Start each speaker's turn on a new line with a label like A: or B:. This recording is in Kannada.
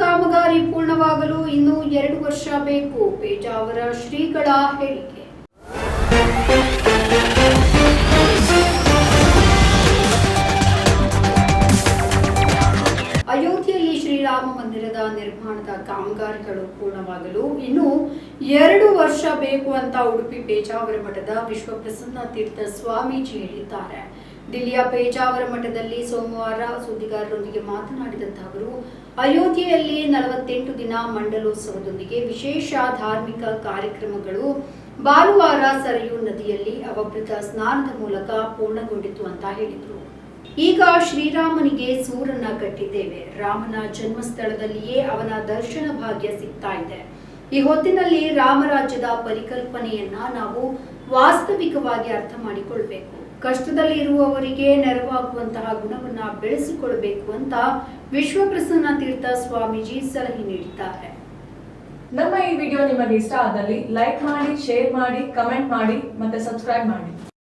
A: ಕಾಮಗಾರಿ ಪೂರ್ಣವಾಗಲು ಇನ್ನೂ ಎರಡು ವರ್ಷ ಬೇಕು. ಪೇಜಾವರ ಶ್ರೀಗಳ ಹೇಳಿಕೆ. ಅಯೋಧ್ಯೆಯಲ್ಲಿ ಶ್ರೀರಾಮ ಮಂದಿರದ ನಿರ್ಮಾಣದ ಕಾಮಗಾರಿಗಳು ಪೂರ್ಣವಾಗಲು ಇನ್ನು ಎರಡು ವರ್ಷ ಬೇಕು ಅಂತ ಉಡುಪಿ ಪೇಜಾವರ ಮಠದ ವಿಶ್ವಪ್ರಸನ್ನ ತೀರ್ಥ ಸ್ವಾಮೀಜಿ ಹೇಳಿದ್ದಾರೆ. ದಿಲ್ಲಿಯ ಪೇಜಾವರ ಮಠದಲ್ಲಿ ಸೋಮವಾರ ಸುದ್ದಿಗಾರರೊಂದಿಗೆ ಮಾತನಾಡಿದಂತಹ ಅವರು, ಅಯೋಧ್ಯೆಯಲ್ಲಿ ನಲವತ್ತೆಂಟು ದಿನ ಮಂಡಲೋತ್ಸವದೊಂದಿಗೆ ವಿಶೇಷ ಧಾರ್ಮಿಕ ಕಾರ್ಯಕ್ರಮಗಳು ಭಾನುವಾರ ಸರಯೂ ನದಿಯಲ್ಲಿ ಅವಭೃತ ಸ್ನಾನದ ಮೂಲಕ ಪೂರ್ಣಗೊಂಡಿತು ಅಂತ ಹೇಳಿದರು. ಈಗ ಶ್ರೀರಾಮನಿಗೆ ಸೂರನ್ನ ಕಟ್ಟಿದ್ದೇವೆ. ರಾಮನ ಜನ್ಮಸ್ಥಳದಲ್ಲಿಯೇ ಅವನ ದರ್ಶನ ಭಾಗ್ಯ ಸಿಗ್ತಾ ಇದೆ. ಈ ಹೊತ್ತಿನಲ್ಲಿ ರಾಮರಾಜ್ಯದ ಪರಿಕಲ್ಪನೆಯನ್ನ ನಾವು ವಾಸ್ತವಿಕವಾಗಿ ಅರ್ಥ ಮಾಡಿಕೊಳ್ಬೇಕು. ಕಷ್ಟದಲ್ಲಿ ಇರುವವರಿಗೆ ನೆರವಾಗುವಂತಹ ಗುಣವನ್ನ ಬೆಳೆಸಿಕೊಳ್ಬೇಕು ಅಂತ ವಿಶ್ವಪ್ರಸನ್ನ ತೀರ್ಥ ಸ್ವಾಮೀಜಿ ಸಲಹೆ ನೀಡಿದ್ದಾರೆ.
B: ನಮ್ಮ ಈ ವಿಡಿಯೋ ನಿಮಗೆ ಇಷ್ಟ ಆದಲ್ಲಿ ಲೈಕ್ ಮಾಡಿ, ಶೇರ್ ಮಾಡಿ, ಕಮೆಂಟ್ ಮಾಡಿ ಮತ್ತೆ ಸಬ್ಸ್ಕ್ರೈಬ್ ಮಾಡಿ.